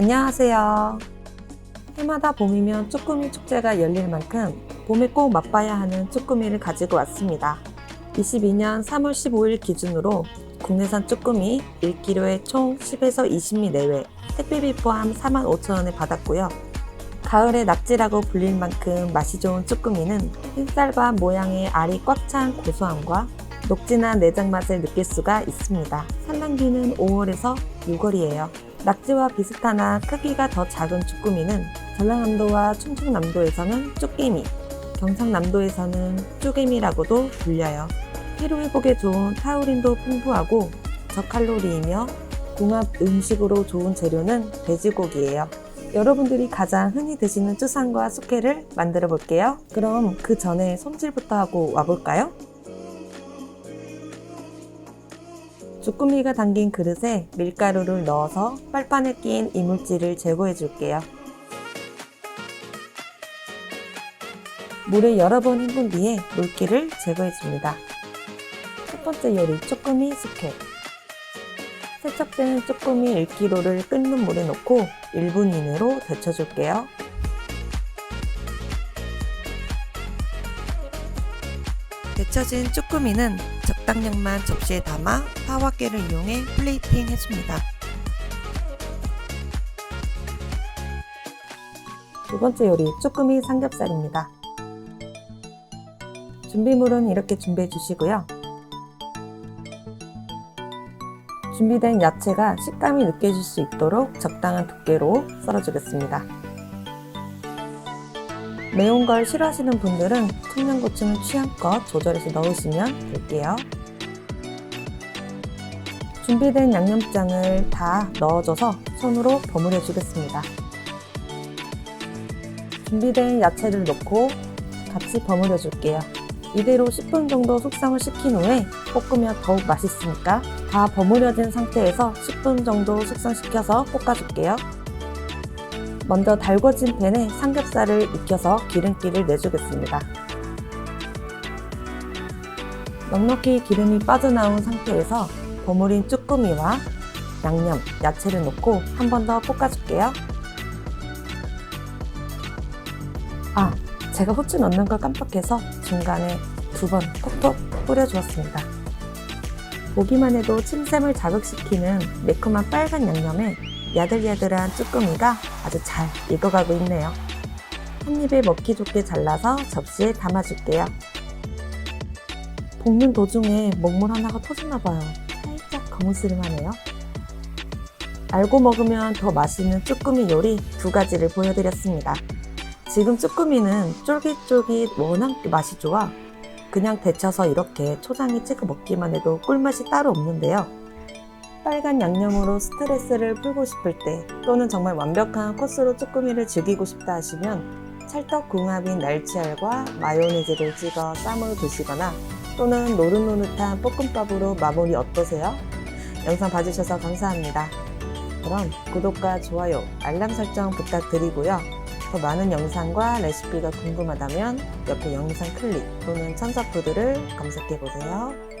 안녕하세요. 해마다 봄이면 쭈꾸미 축제가 열릴 만큼 봄에 꼭 맛봐야 하는 쭈꾸미를 가지고 왔습니다. 22년 3월 15일 기준으로 국내산 쭈꾸미 1kg에 총 10에서 20미 내외 택배비 포함 45,000원에 받았고요. 가을의 낙지라고 불릴 만큼 맛이 좋은 쭈꾸미는 흰쌀밥 모양의 알이 꽉 찬 고소함과 녹진한 내장 맛을 느낄 수가 있습니다. 산란기는 5월에서 6월이에요. 낙지와 비슷하나 크기가 더 작은 쭈꾸미는 전라남도와 충청남도에서는 쭈개미, 경상남도에서는 쭈개미라고도 불려요. 피로회복에 좋은 타우린도 풍부하고 저칼로리이며 궁합 음식으로 좋은 재료는 돼지고기예요. 여러분들이 가장 흔히 드시는 쭈상과 숙회를 만들어 볼게요. 그럼 그 전에 손질부터 하고 와볼까요? 주꾸미가 담긴 그릇에 밀가루를 넣어서 빨판에 낀 이물질을 제거해 줄게요. 물에 여러 번 헹군 뒤에 물기를 제거해 줍니다. 첫 번째 요리 쭈꾸미 숙회. 세척된 쭈꾸미 1kg를 끓는 물에 넣고 1분 이내로 데쳐줄게요. 데쳐진 쭈꾸미는 적당량만 접시에 담아 파와깨를 이용해 플레이팅 해줍니다. 두 번째 요리 쭈꾸미 삼겹살입니다. 준비물은 이렇게 준비해 주시고요. 준비된 야채가 식감이 느껴질 수 있도록 적당한 두께로 썰어 주겠습니다. 매운 걸 싫어하시는 분들은 청양고추는 취향껏 조절해서 넣으시면 될게요. 준비된 양념장을 다 넣어줘서 손으로 버무려 주겠습니다. 준비된 야채를 넣고 같이 버무려 줄게요. 이대로 10분 정도 숙성을 시킨 후에 볶으면 더욱 맛있으니까 다 버무려진 상태에서 10분 정도 숙성시켜서 볶아줄게요. 먼저 달궈진 팬에 삼겹살을 익혀서 기름기를 내주겠습니다. 넉넉히 기름이 빠져나온 상태에서 버무린 쭈꾸미와 양념, 야채를 넣고 한 번 더 볶아줄게요. 아, 제가 후추 넣는 걸 깜빡해서 중간에 두 번 톡톡 뿌려주었습니다. 보기만 해도 침샘을 자극시키는 매콤한 빨간 양념에 야들야들한 쭈꾸미가 아주 잘 익어가고 있네요. 한 입에 먹기 좋게 잘라서 접시에 담아줄게요. 볶는 도중에 먹물 하나가 터졌나봐요. 살짝 거무스름하네요. 알고 먹으면 더 맛있는 쭈꾸미 요리 두 가지를 보여드렸습니다. 지금 쭈꾸미는 쫄깃쫄깃 워낙 맛이 좋아 그냥 데쳐서 이렇게 초장에 찍어 먹기만 해도 꿀맛이 따로 없는데요. 빨간 양념으로 스트레스를 풀고 싶을 때 또는 정말 완벽한 코스로 쭈꾸미를 즐기고 싶다 하시면 찰떡궁합인 날치알과 마요네즈를 찍어 쌈으로 드시거나 또는 노릇노릇한 볶음밥으로 마무리 어떠세요? 영상 봐주셔서 감사합니다. 그럼 구독과 좋아요, 알람 설정 부탁드리고요. 더 많은 영상과 레시피가 궁금하다면 옆에 영상 클릭 또는 첨삭푸드를 검색해보세요.